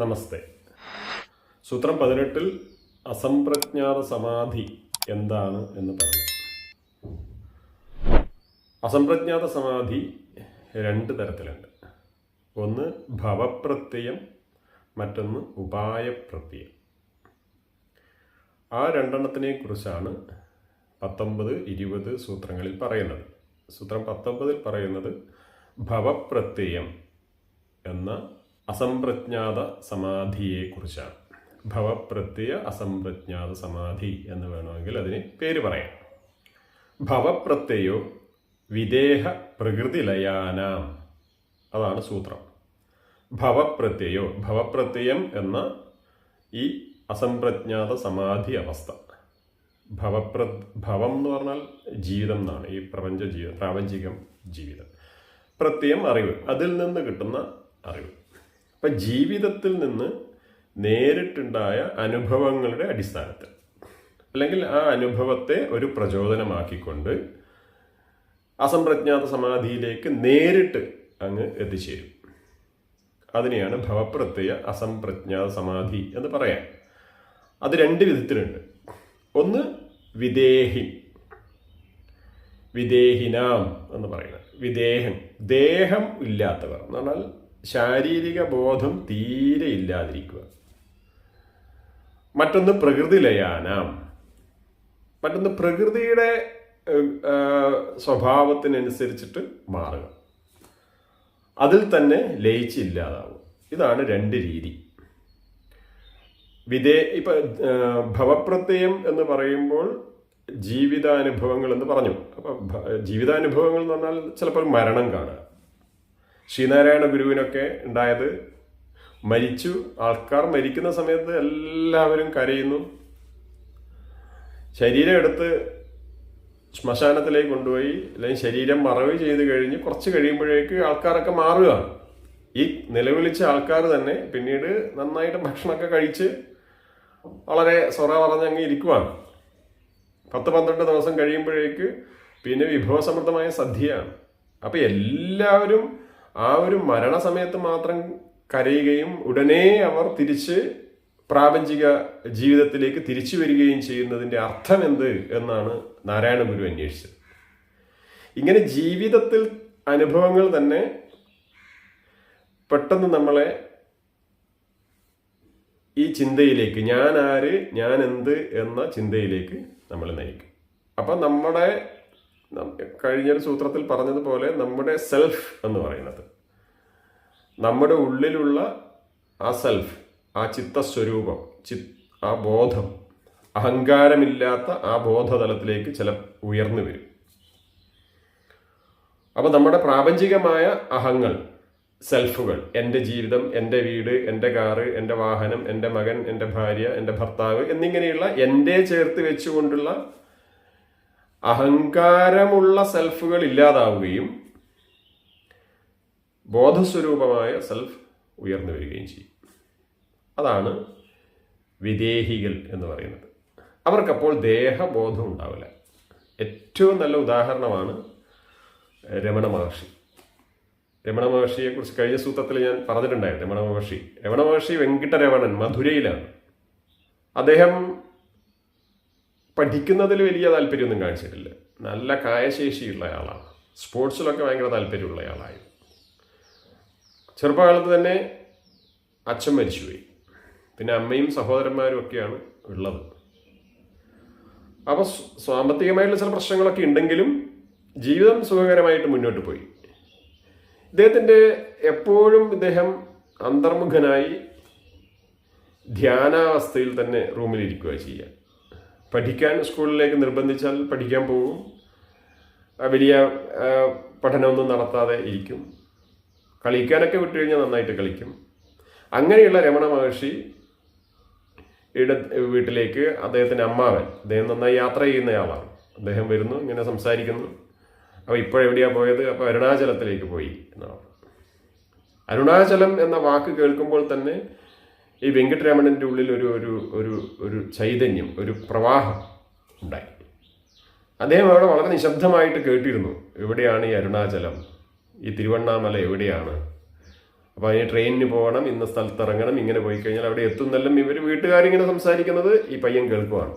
നമസ്തേ. സൂത്രം പതിനെട്ടിൽ അസംപ്രജ്ഞാത സമാധി എന്താണ് എന്ന് പറഞ്ഞു. അസംപ്രജ്ഞാത സമാധി രണ്ട് തരത്തിലുണ്ട്. ഒന്ന് ഭവപ്രത്യയം മറ്റൊന്ന് ഉപായപ്രത്യയം. ആ രണ്ടെണ്ണത്തിനെ കുറിച്ചാണ് പത്തൊമ്പത് ഇരുപത് സൂത്രങ്ങളിൽ പറയുന്നത്. സൂത്രം പത്തൊമ്പതിൽ പറയുന്നത് ഭവപ്രത്യയം എന്ന അസംപ്രജ്ഞാത സമാധിയെക്കുറിച്ചാണ്. ഭവപ്രത്യയ അസംപ്രജ്ഞാത സമാധി എന്ന് വേണമെങ്കിൽ അതിന് പേര് പറയാം. ഭവപ്രത്യയോ വിദേഹ പ്രകൃതിലയാനാം. അതാണ് സൂത്രം. ഭവപ്രത്യയോ ഭവപ്രത്യയം എന്ന ഈ അസംപ്രജ്ഞാത സമാധി അവസ്ഥ. ഭവപ്ര ഭവം എന്ന് പറഞ്ഞാൽ ജീവിതം എന്നാണ് ഈ പ്രപഞ്ച ജീവിതം പ്രാപഞ്ചികം ജീവിതം. പ്രത്യയം അറിവ് അതിൽ നിന്ന് കിട്ടുന്ന അറിവ്. അപ്പം ജീവിതത്തിൽ നിന്ന് നേരിട്ടുണ്ടായ അനുഭവങ്ങളുടെ അടിസ്ഥാനത്തിൽ. അല്ലെങ്കിൽ ആ അനുഭവത്തെ ഒരു പ്രചോദനമാക്കിക്കൊണ്ട് അസംപ്രജ്ഞാത സമാധിയിലേക്ക് നേരിട്ട് അങ്ങ് എത്തിച്ചേരും. അതിനെയാണ് ഭവപ്രത്യയ അസംപ്രജ്ഞാത സമാധി എന്ന് പറയാം. അത് രണ്ട് വിധത്തിലുണ്ട്. ഒന്ന് വിദേഹി വിദേഹിനാം എന്ന് പറയുന്നത്. വിദേഹം ദേഹം ഇല്ലാത്തവർ എന്ന് പറഞ്ഞാൽ ശാരീരിക ബോധം തീരെ ഇല്ലാതിരിക്കുക. മറ്റൊന്ന് പ്രകൃതി ലയാനാം. മറ്റൊന്ന് പ്രകൃതിയുടെ സ്വഭാവത്തിനനുസരിച്ചിട്ട് മാറുക. അതിൽ തന്നെ ലയിച്ചില്ലാതാവും ഇതാണ് രണ്ട് രീതി. വിദേ ഇപ്പൊ ഭവപ്രത്യയം എന്ന് പറയുമ്പോൾ ജീവിതാനുഭവങ്ങൾ എന്ന് പറഞ്ഞു. അപ്പൊ ജീവിതാനുഭവങ്ങൾ എന്ന് പറഞ്ഞാൽ ചിലപ്പോൾ മരണം കാണുക. ശ്രീനാരായണ ഗുരുവിനൊക്കെ ഉണ്ടായത്. മരിച്ചു. ആൾക്കാർ മരിക്കുന്ന സമയത്ത് എല്ലാവരും കരയുന്നു. ശരീരം എടുത്ത് ശ്മശാനത്തിലേക്ക് കൊണ്ടുപോയി അല്ലെങ്കിൽ ശരീരം മറവ് ചെയ്ത് കഴിഞ്ഞ് കുറച്ച് കഴിയുമ്പോഴേക്ക് ആൾക്കാരൊക്കെ മാറുകയാണ് ഈ നിലവിളിച്ച ആൾക്കാർ തന്നെ പിന്നീട് നന്നായിട്ട് ഭക്ഷണമൊക്കെ കഴിച്ച് വളരെ സൊറ പറഞ്ഞങ്ങ് ഇരിക്കുവാണ്. പത്ത് പന്ത്രണ്ട് ദിവസം കഴിയുമ്പോഴേക്ക് പിന്നെ വിഭവസമൃദ്ധമായ സദ്യയാണ്. അപ്പോൾ എല്ലാവരും ആ ഒരു മരണസമയത്ത് മാത്രം കരയുകയും ഉടനെ അവർ തിരിച്ച് പ്രാപഞ്ചിക ജീവിതത്തിലേക്ക് തിരിച്ചു വരികയും ചെയ്യുന്നതിന്റെ അർത്ഥം എന്ത് എന്നാണ് നാരായണ ഗുരു അന്വേഷിച്ചത്. ഇങ്ങനെ ജീവിതത്തിൽ അനുഭവങ്ങൾ തന്നെ പെട്ടെന്ന് നമ്മളെ ഈ ചിന്തയിലേക്ക് ഞാൻ ആര് ഞാൻ എന്ത് എന്ന ചിന്തയിലേക്ക് നമ്മൾ നയിക്കും. അപ്പം നമ്മുടെ കഴിഞ്ഞൊരു സൂത്രത്തിൽ പറഞ്ഞതുപോലെ നമ്മുടെ സെൽഫ് എന്ന് പറയുന്നത്. നമ്മുടെ ഉള്ളിലുള്ള ആ സെൽഫ് ആ ചിത്തസ്വരൂപം ചി ആ ബോധം അഹങ്കാരമില്ലാത്ത ആ ബോധതലത്തിലേക്ക് ചില ഉയർന്നു വരും. അപ്പൊ നമ്മുടെ പ്രാപഞ്ചികമായ അഹങ്ങൾ സെൽഫുകൾ എന്റെ ജീവിതം എന്റെ വീട് എന്റെ കാറ് എന്റെ വാഹനം എന്റെ മകൻ എന്റെ ഭാര്യ എന്റെ ഭർത്താവ് എന്നിങ്ങനെയുള്ള എന്റെ ചേർത്ത് വെച്ചുകൊണ്ടുള്ള അഹങ്കാരമുള്ള സെൽഫുകൾ ഇല്ലാതാവുകയും ബോധസ്വരൂപമായ സെൽഫ് ഉയർന്നു വരികയും ചെയ്യും. അതാണ് വിദേഹികൾ എന്ന് പറയുന്നത്. അവർക്കപ്പോൾ ദേഹബോധം ഉണ്ടാവില്ല. ഏറ്റവും നല്ല ഉദാഹരണമാണ് രമണ മഹർഷി. രമണ മഹർഷിയെക്കുറിച്ച് കഴിഞ്ഞ സൂത്രത്തിൽ ഞാൻ പറഞ്ഞിട്ടുണ്ടായിരുന്നു. രമണ മഹർഷി. രമണ മഹർഷി വെങ്കിട്ടരമണൻ മധുരയിലാണ്. അദ്ദേഹം പഠിക്കുന്നതിൽ വലിയ താല്പര്യമൊന്നും കാണിച്ചിട്ടില്ല. നല്ല കായശേഷിയുള്ള ആളാണ്. സ്പോർട്സിലൊക്കെ ഭയങ്കര താല്പര്യമുള്ള ആളായിരുന്നു. ചെറുപ്പകാലത്ത് തന്നെ അച്ഛൻ മരിച്ചുപോയി. പിന്നെ അമ്മയും സഹോദരന്മാരും ഒക്കെയാണ് ഉള്ളത്. അപ്പോൾ സാമ്പത്തികമായിട്ടുള്ള ചില പ്രശ്നങ്ങളൊക്കെ ഉണ്ടെങ്കിലും ജീവിതം സുഖകരമായിട്ട് മുന്നോട്ട് പോയി. ഇദ്ദേഹത്തിന്റെ എപ്പോഴും ഇദ്ദേഹം അന്തർമുഖനായി ധ്യാനാവസ്ഥയിൽ തന്നെ റൂമിലിരിക്കുക ചെയ്യുക. പഠിക്കാൻ സ്കൂളിലേക്ക് നിർബന്ധിച്ചാൽ പഠിക്കാൻ പോകും. വലിയ പഠനമൊന്നും നടത്താതെ ഇരിക്കും. കളിക്കാനൊക്കെ വിട്ടു കഴിഞ്ഞാൽ നന്നായിട്ട് കളിക്കും. അങ്ങനെയുള്ള രമണ മഹർഷി ഇട വീട്ടിലേക്ക് അദ്ദേഹത്തിന്റെ അമ്മാവൻ അദ്ദേഹം നന്നായി യാത്ര ചെയ്യുന്നയാളാണ്. അദ്ദേഹം വരുന്നു ഇങ്ങനെ സംസാരിക്കുന്നു. അപ്പോൾ ഇപ്പോഴെവിടെയാണ് പോയത്? അപ്പോൾ അരുണാചലത്തിലേക്ക് പോയി എന്നാണ്. അരുണാചലം എന്ന വാക്ക് കേൾക്കുമ്പോൾ തന്നെ ഈ വെങ്കട്ടരാമണന്റെ ഉള്ളിൽ ഒരു ഒരു ഒരു ഒരു ചൈതന്യം ഒരു പ്രവാഹം ഉണ്ടായി. അദ്ദേഹം അവിടെ വളരെ നിശബ്ദമായിട്ട് കേട്ടിരുന്നു. എവിടെയാണ് ഈ അരുണാചലം? ഈ തിരുവണ്ണാമല എവിടെയാണ്? അപ്പോൾ അതിന് ട്രെയിനിന് പോകണം ഇന്ന സ്ഥലത്ത് ഇറങ്ങണം ഇങ്ങനെ പോയി കഴിഞ്ഞാൽ അവിടെ എത്തുന്നെല്ലാം ഇവർ വീട്ടുകാരിങ്ങനെ സംസാരിക്കുന്നത് ഈ പയ്യൻ കേൾക്കുവാണ്.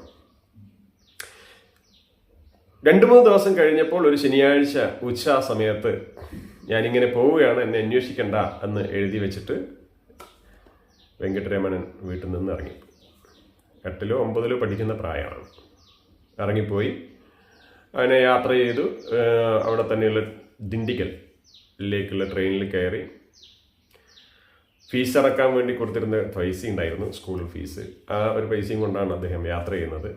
രണ്ട് മൂന്ന് ദിവസം കഴിഞ്ഞപ്പോൾ ഒരു ശനിയാഴ്ച ഉച്ച സമയത്ത് ഞാനിങ്ങനെ പോവുകയാണ് എന്നെ അന്വേഷിക്കണ്ട എന്ന് എഴുതി വെച്ചിട്ട് വെങ്കട്ടരമണൻ വീട്ടിൽ നിന്ന് ഇറങ്ങി. എട്ടിലോ ഒമ്പതിലോ പഠിക്കുന്ന പ്രായമാണ്. ഇറങ്ങിപ്പോയി. അങ്ങനെ യാത്ര ചെയ്തു. അവിടെ തന്നെയുള്ള ദിണ്ടിക്കലിലേക്കുള്ള ട്രെയിനിൽ കയറി. ഫീസ് അടക്കാൻ വേണ്ടി കൊടുത്തിരുന്ന പൈസ ഉണ്ടായിരുന്നു സ്കൂൾ ഫീസ്. ആ ഒരു പൈസയും കൊണ്ടാണ് അദ്ദേഹം യാത്ര ചെയ്യുന്നത്.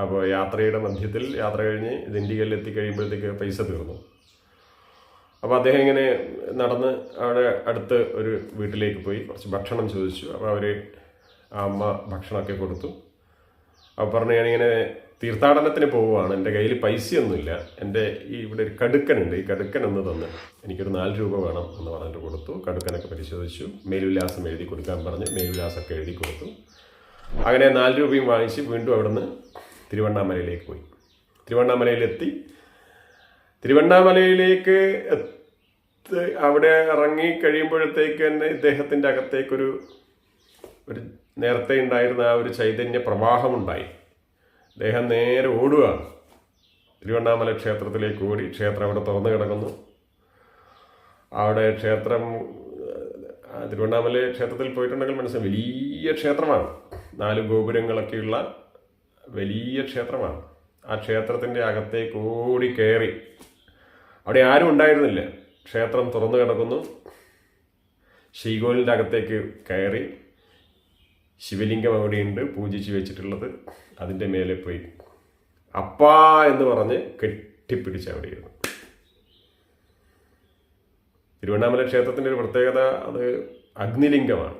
അപ്പോൾ യാത്രയുടെ മധ്യത്തിൽ യാത്ര കഴിഞ്ഞ് ദിണ്ടിക്കലിൽ എത്തിക്കഴിയുമ്പോഴത്തേക്ക് പൈസ തീർന്നു. അപ്പോൾ അദ്ദേഹം ഇങ്ങനെ നടന്ന് അവിടെ അടുത്ത് ഒരു വീട്ടിലേക്ക് പോയി. കുറച്ച് ഭക്ഷണം ചോദിച്ചു. അപ്പോൾ അവർ അമ്മ ഭക്ഷണമൊക്കെ കൊടുത്തു. അപ്പോൾ പറഞ്ഞു ഞാനിങ്ങനെ തീർത്ഥാടനത്തിന് പോവുകയാണ്. എന്റെ കയ്യിൽ പൈസയൊന്നുമില്ല. എന്റെ ഈ ഇവിടെ ഒരു കടുക്കനുണ്ട്. ഈ കടുക്കൻ എന്ന് തന്ന് എനിക്കൊരു നാല് രൂപ വേണം എന്ന് പറഞ്ഞിട്ട് കൊടുത്തു. കടുക്കനൊക്കെ പരിശോധിച്ചു. മേൽവിലാസം എഴുതി കൊടുക്കാൻ പറഞ്ഞ്. മേൽവിലാസമൊക്കെ എഴുതി കൊടുത്തു. അങ്ങനെ നാല് രൂപയും വാങ്ങിച്ച് വീണ്ടും അവിടുന്ന് തിരുവണ്ണാമലയിലേക്ക് പോയി. തിരുവണ്ണാമലയിലെത്തി. തിരുവണ്ണാമലയിലേക്ക് അവിടെ ഇറങ്ങി കഴിയുമ്പോഴത്തേക്ക് തന്നെ ഇദ്ദേഹത്തിന്റെ അകത്തേക്കൊരു ഒരു നേരത്തെ ഉണ്ടായിരുന്ന ആ ഒരു ചൈതന്യ പ്രവാഹമുണ്ടായി. അദ്ദേഹം നേരെ ഓടുകയാണ് തിരുവണ്ണാമല ക്ഷേത്രത്തിലേക്ക് ഓടി. ക്ഷേത്രം അവിടെ തുറന്നു കിടക്കുന്നു. അവിടെ ക്ഷേത്രം തിരുവണ്ണാമല ക്ഷേത്രത്തിൽ പോയിട്ടുണ്ടെങ്കിൽ മനസ്സിലാവും വലിയ ക്ഷേത്രമാണ്. നാല് ഗോപുരങ്ങളൊക്കെയുള്ള വലിയ ക്ഷേത്രമാണ്. ആ ക്ഷേത്രത്തിന്റെ അകത്തേക്ക് ഓടി കയറി. അവിടെ ആരും ഉണ്ടായിരുന്നില്ല. ക്ഷേത്രം തുറന്നു കിടക്കുന്നു. ശ്രീകോലിന്റെ അകത്തേക്ക് കയറി ശിവലിംഗം അവിടെയുണ്ട് പൂജിച്ച് വെച്ചിട്ടുള്ളത്. അതിന്റെ മേലെ പോയി അപ്പാ എന്ന് പറഞ്ഞ് കെട്ടിപ്പിടിച്ച് അവിടെ ഇരുന്നു തിരുവണ്ണാമല ക്ഷേത്രത്തിന്റെ ഒരു പ്രത്യേകത അത് അഗ്നിലിംഗമാണ്.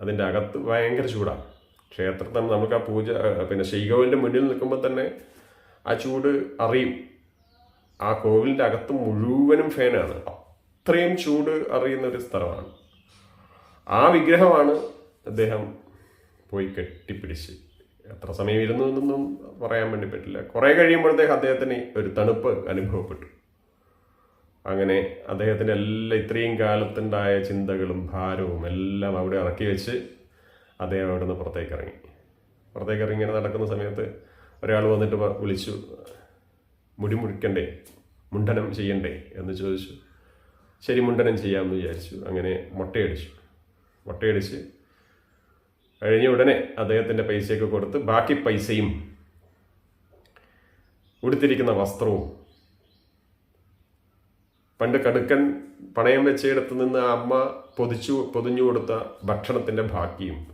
അതിന്റെ അകത്ത് ഭയങ്കര ചൂടാണ് ക്ഷേത്രത്തിൽ നമുക്ക് ആ പൂജ പിന്നെ ശ്രീകോവിലിന്റെ മുന്നിൽ നിൽക്കുമ്പോൾ തന്നെ ആ ചൂട് അറിയും. ആ കോവിലിന്റെ അകത്ത് മുഴുവനും ഫാനാണ്. അത്രയും ചൂട് അറിയുന്ന ഒരു സ്ഥലമാണ്. ആ വിഗ്രഹമാണ് അദ്ദേഹം പോയി കെട്ടിപ്പിടിച്ച്. എത്ര സമയം ഇരുന്നു എന്നൊന്നും പറയാൻ വേണ്ടി പറ്റില്ല. കുറേ കഴിയുമ്പോഴത്തേക്ക് അദ്ദേഹത്തിന് ഒരു തണുപ്പ് അനുഭവപ്പെട്ടു. അങ്ങനെ അദ്ദേഹത്തിന്റെ എല്ലാ ഇത്രയും കാലത്തുണ്ടായ ചിന്തകളും ഭാരവും എല്ലാം അവിടെ ഇറക്കി വെച്ച് അദ്ദേഹം അവിടെ നിന്ന് പുറത്തേക്ക് ഇറങ്ങി. പുറത്തേക്ക് ഇറങ്ങി നടക്കുന്ന സമയത്ത് ഒരാൾ വന്നിട്ട് വിളിച്ചു. മുടി മുറിക്കണ്ടേ മുണ്ടനം ചെയ്യണ്ടേ? എന്ന് ചോദിച്ചു. ശരി മുണ്ടനം ചെയ്യാമെന്ന് വിചാരിച്ചു. അങ്ങനെ മുട്ടയടിച്ചു. മുട്ടയടിച്ച് കഴിഞ്ഞ ഉടനെ അദ്ദേഹത്തിന്റെ പൈസയൊക്കെ കൊടുത്ത് ബാക്കി പൈസയും ഉടുത്തിരിക്കുന്ന വസ്ത്രവും പണ്ട് കടുക്കൻ പണയം വെച്ചയിടത്ത് നിന്ന് അമ്മ പൊതിച്ചു പൊതിഞ്ഞു കൊടുത്ത ഭക്ഷണത്തിന്റെ ബാക്കിയും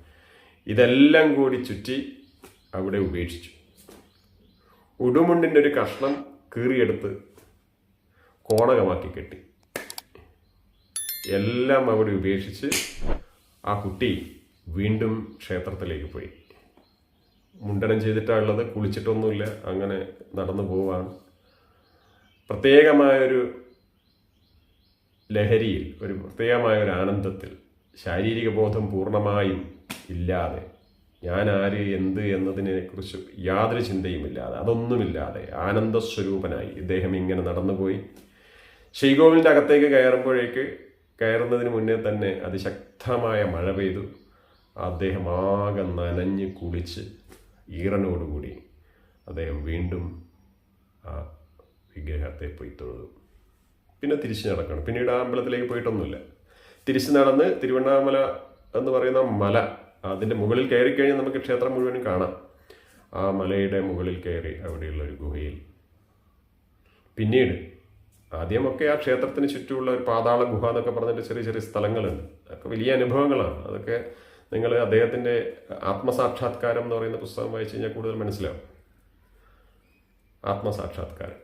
ഇതെല്ലാം കൂടി ചുറ്റി അവിടെ ഉപേക്ഷിച്ചു. ഉടുമുണ്ടിന്റെ ഒരു കഷ്ണം കീറിയെടുത്ത് കോണകമാക്കി കെട്ടി. എല്ലാം അവിടെ ഉപേക്ഷിച്ച് ആ കുട്ടി വീണ്ടും ക്ഷേത്രത്തിലേക്ക് പോയി. മുണ്ടനം ചെയ്തിട്ടാണുള്ളത് കുളിച്ചിട്ടൊന്നുമില്ല അങ്ങനെ നടന്നു പോവാണ്. പ്രത്യേകമായൊരു ലഹരിയിൽ ഒരു പ്രത്യേകമായ ഒരു ആനന്ദത്തിൽ ശാരീരിക ബോധം പൂർണമായും ഇല്ലാതെ ഞാൻ ആര് എന്ത് എന്നതിനെക്കുറിച്ച് യാതൊരു ചിന്തയുമില്ലാതെ അതൊന്നുമില്ലാതെ ആനന്ദസ്വരൂപനായി ഇദ്ദേഹം ഇങ്ങനെ നടന്നുപോയി. ശ്രീകോവിലിന്റെ അകത്തേക്ക് കയറുമ്പോഴേക്ക് കയറുന്നതിന് മുന്നേ തന്നെ അതിശക്തമായ മഴ പെയ്തു. അദ്ദേഹം ആകെ നനഞ്ഞ് കുളിച്ച് ഈറനോടുകൂടി അദ്ദേഹം വീണ്ടും ആ വിഗ്രഹത്തെ പോയി തൊഴുതു. പിന്നെ തിരിച്ചു നടക്കണം. പിന്നീട് ആ അമ്പലത്തിലേക്ക് പോയിട്ടൊന്നുമില്ല. തിരിച്ചു നടന്ന് തിരുവണ്ണാമല എന്ന് പറയുന്ന മല അതിന്റെ മുകളിൽ കയറി കഴിഞ്ഞാൽ നമുക്ക് ക്ഷേത്രം മുഴുവനും കാണാം. ആ മലയുടെ മുകളിൽ കയറി അവിടെയുള്ള ഒരു ഗുഹയിൽ. പിന്നീട് ആദ്യമൊക്കെ ആ ക്ഷേത്രത്തിന് ചുറ്റുമുള്ള ഒരു പാതാള ഗുഹ എന്നൊക്കെ പറഞ്ഞിട്ട് ചെറിയ ചെറിയ സ്ഥലങ്ങളുണ്ട്. അതൊക്കെ വലിയ അനുഭവങ്ങളാണ്. അതൊക്കെ നിങ്ങൾ അദ്ദേഹത്തിന്റെ ആത്മസാക്ഷാത്കാരം എന്ന് പറയുന്ന പുസ്തകം വായിച്ചു കഴിഞ്ഞാൽ കൂടുതൽ മനസ്സിലാവും. ആത്മസാക്ഷാത്കാരം.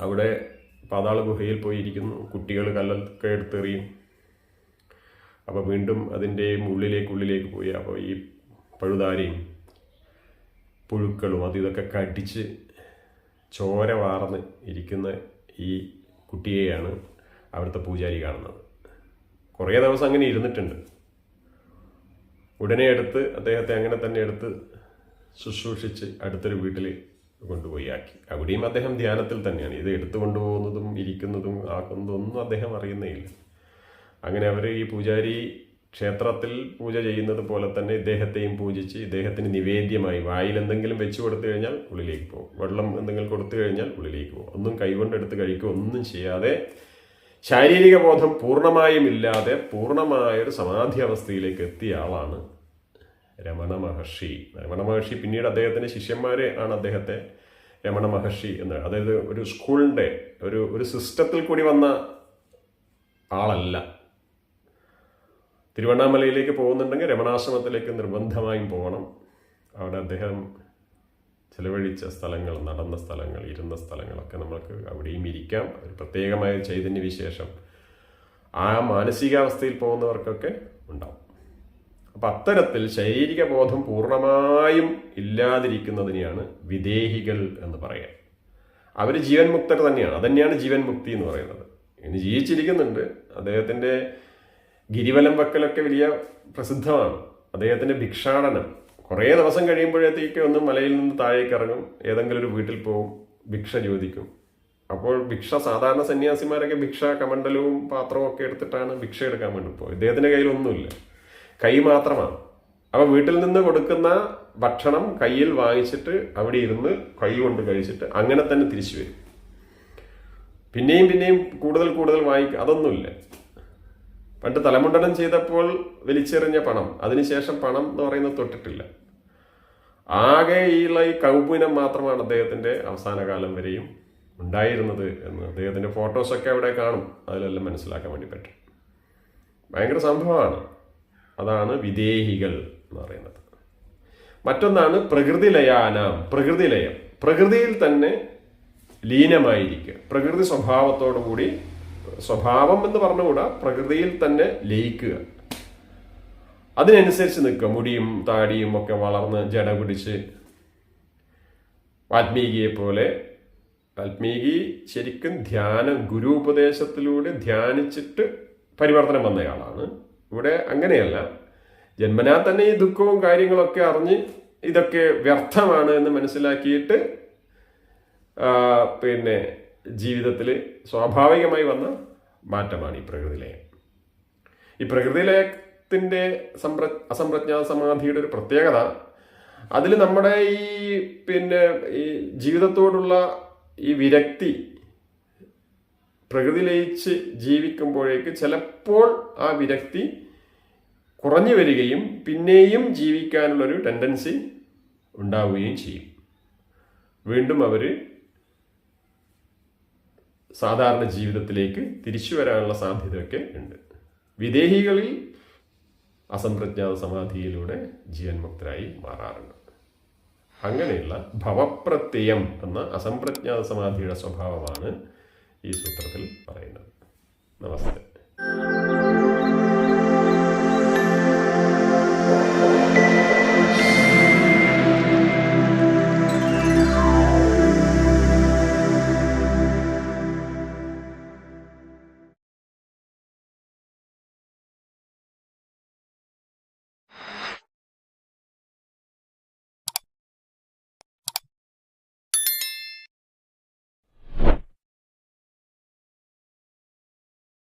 അവിടെ പാതാള ഗുഹയിൽ പോയിരിക്കുന്നു. കുട്ടികൾ കല്ലൊക്കെ എടുത്തെറിയും. അപ്പോൾ വീണ്ടും അതിന്റെ ഉള്ളിലേക്കുള്ളിലേക്ക് ഉള്ളിലേക്ക് പോയി. അപ്പോൾ ഈ പഴുതാരയും പുഴുക്കളും അത് ഇതൊക്കെ കടിച്ച് ചോര വാർന്ന് ഇരിക്കുന്ന ഈ കുട്ടിയെയാണ് അവിടുത്തെ പൂജാരി കാണുന്നത്. കുറേ ദിവസം അങ്ങനെ ഇരുന്നിട്ടുണ്ട്. ഉടനെ എടുത്ത് അദ്ദേഹത്തെ അങ്ങനെ തന്നെ എടുത്ത് ശുശ്രൂഷിച്ച് അടുത്തൊരു വീട്ടിൽ കൊണ്ടുപോയി ആക്കി. അവിടെയും അദ്ദേഹം ധ്യാനത്തിൽ തന്നെയാണ്. ഇത് എടുത്തു കൊണ്ടുപോകുന്നതും ഇരിക്കുന്നതും ആക്കുന്നതും ഒന്നും അദ്ദേഹം അറിയുന്നേ ഇല്ല. അങ്ങനെ അവർ ഈ പൂജാരി ക്ഷേത്രത്തിൽ പൂജ ചെയ്യുന്നത് പോലെ തന്നെ ഇദ്ദേഹത്തെയും പൂജിച്ച് ഇദ്ദേഹത്തിന് നിവേദ്യമായി വായിൽ എന്തെങ്കിലും വെച്ച് കൊടുത്തു കഴിഞ്ഞാൽ ഉള്ളിലേക്ക് പോകും. വെള്ളം എന്തെങ്കിലും കൊടുത്തു കഴിഞ്ഞാൽ ഉള്ളിലേക്ക് പോകും. ഒന്നും കൈകൊണ്ടെടുത്ത് കഴിക്കുക ഒന്നും ചെയ്യാതെ ശാരീരിക ബോധം പൂർണമായും ഇല്ലാതെ പൂർണമായൊരു സമാധി അവസ്ഥയിലേക്ക് എത്തിയ ആളാണ് രമണ മഹർഷി. രമണ മഹർഷി പിന്നീട് അദ്ദേഹത്തിന്റെ ശിഷ്യന്മാരെ ആണ് അദ്ദേഹത്തെ രമണ മഹർഷി എന്ന് അതായത് ഒരു സ്കൂളിന്റെ ഒരു ഒരു സിസ്റ്റത്തിൽ കൂടി വന്ന ആളല്ല. തിരുവണ്ണാമലയിലേക്ക് പോകുന്നുണ്ടെങ്കിൽ രമണാശ്രമത്തിലേക്ക് നിർബന്ധമായും പോകണം. അവിടെ അദ്ദേഹം ചിലവഴിച്ച സ്ഥലങ്ങൾ നടന്ന സ്ഥലങ്ങൾ ഇരുന്ന സ്ഥലങ്ങളൊക്കെ നമ്മൾക്ക് അവിടെയും ഇരിക്കാം. ഒരു പ്രത്യേകമായ ചൈതന്യ വിശേഷം. ആ മാനസികാവസ്ഥയിൽ പോകുന്നവർക്കൊക്കെ ഉണ്ടാവും. അപ്പം അത്തരത്തിൽ ശാരീരിക ബോധം പൂർണമായും ഇല്ലാതിരിക്കുന്നതിനെയാണ് വിദേഹികൾ എന്ന് പറയുക അവർ ജീവൻ മുക്തർ തന്നെയാണ്. അതന്നെയാണ് ജീവൻ മുക്തി എന്ന് പറയുന്നത്. ഇനി ജീവിച്ചിരിക്കുന്നുണ്ട്. അദ്ദേഹത്തിന്റെ ഗിരിവലം വക്കലൊക്കെ വലിയ പ്രസിദ്ധമാണ്. അദ്ദേഹത്തിന്റെ ഭിക്ഷാടനം. കുറേ ദിവസം കഴിയുമ്പോഴത്തേക്ക് ഒന്ന് മലയിൽ നിന്ന് താഴേക്ക് ഇറങ്ങും. ഏതെങ്കിലും ഒരു വീട്ടിൽ പോകും ഭിക്ഷ ചോദിക്കും. അപ്പോൾ ഭിക്ഷ സാധാരണ സന്യാസിമാരൊക്കെ ഭിക്ഷ കമണ്ടലവും പാത്രവും ഒക്കെ എടുത്തിട്ടാണ് ഭിക്ഷ എടുക്കാൻ വേണ്ടി പോകും ഇദ്ദേഹത്തിന്റെ കയ്യിലൊന്നുമില്ല. കൈ മാത്രമാണ്. അപ്പോൾ വീട്ടിൽ നിന്ന് കൊടുക്കുന്ന ഭക്ഷണം കയ്യിൽ വാങ്ങിച്ചിട്ട് അവിടെ ഇരുന്ന് കൈ കൊണ്ട് കഴിച്ചിട്ട് അങ്ങനെ തന്നെ തിരിച്ചു വരും. പിന്നെയും പിന്നെയും കൂടുതൽ കൂടുതൽ വാങ്ങിക്കുക അതൊന്നുമില്ല. പണ്ട് തലമുണ്ടനം ചെയ്തപ്പോൾ വലിച്ചെറിഞ്ഞ പണം. അതിനുശേഷം പണം എന്ന് പറയുന്നത് തൊട്ടിട്ടില്ല. ആകെ ഈയുള്ള ഈ കൗപുനം മാത്രമാണ് അദ്ദേഹത്തിന്റെ അവസാന കാലം വരെയും ഉണ്ടായിരുന്നത് എന്ന് അദ്ദേഹത്തിന്റെ ഫോട്ടോസൊക്കെ അവിടെ കാണും. അതിലെല്ലാം മനസ്സിലാക്കാൻ വേണ്ടി പറ്റും. ഭയങ്കര സംഭവമാണ്. അതാണ് വിദേഹികൾ എന്ന് പറയുന്നത്. മറ്റൊന്നാണ് പ്രകൃതി ലയാനാം പ്രകൃതി ലയം പ്രകൃതിയിൽ തന്നെ ലീനമായിരിക്കുക. പ്രകൃതി സ്വഭാവത്തോടു കൂടി സ്വഭാവം എന്ന് പറഞ്ഞുകൂടാ പ്രകൃതിയിൽ തന്നെ ലയിക്കുക. അതിനനുസരിച്ച് നിൽക്കുക. മുടിയും താടിയും ഒക്കെ വളർന്ന് ജട പിടിച്ച് വാൽമീകിയെ പോലെ. വാൽമീകി ശരിക്കും ധ്യാന ഗുരു ഉപദേശത്തിലൂടെ ധ്യാനിച്ചിട്ട് പരിവർത്തനം വന്നയാളാണ്. ഇവിടെ അങ്ങനെയല്ല. ജന്മനാ തന്നെ ഈ ദുഃഖവും കാര്യങ്ങളൊക്കെ അറിഞ്ഞ് ഇതൊക്കെ വ്യർത്ഥമാണ് എന്ന് മനസ്സിലാക്കിയിട്ട് പിന്നെ ജീവിതത്തിൽ സ്വാഭാവികമായി വന്ന മാറ്റമാണ് ഈ പ്രകൃതിലയം. ഈ പ്രകൃതിലയത്തിന്റെ സമ്പ്ര അസംപ്രജ്ഞാത സമാധിയുടെ ഒരു പ്രത്യേകത അതിൽ നമ്മുടെ ഈ പിന്നെ ഈ ജീവിതത്തോടുള്ള ഈ വിരക്തി പ്രകൃതി ലയിച്ച് ജീവിക്കുമ്പോഴേക്ക് ചിലപ്പോൾ ആ വിരക്തി കുറഞ്ഞു വരികയും പിന്നെയും ജീവിക്കാനുള്ളൊരു ടെൻഡൻസി ഉണ്ടാവുകയും ചെയ്യും. വീണ്ടും അവർ സാധാരണ ജീവിതത്തിലേക്ക് തിരിച്ചു വരാനുള്ള സാധ്യതയൊക്കെ ഉണ്ട്. വിദേഹികളിൽ അസംപ്രജ്ഞാത സമാധിയിലൂടെ ജീവൻ മുക്തരായി മാറാറുണ്ട്. അങ്ങനെയുള്ള ഭവപ്രത്യയം എന്ന അസംപ്രജ്ഞാത സമാധിയുടെ സ്വഭാവമാണ് ഈ സൂത്രത്തിൽ പറയുന്നത്. നമസ്തേ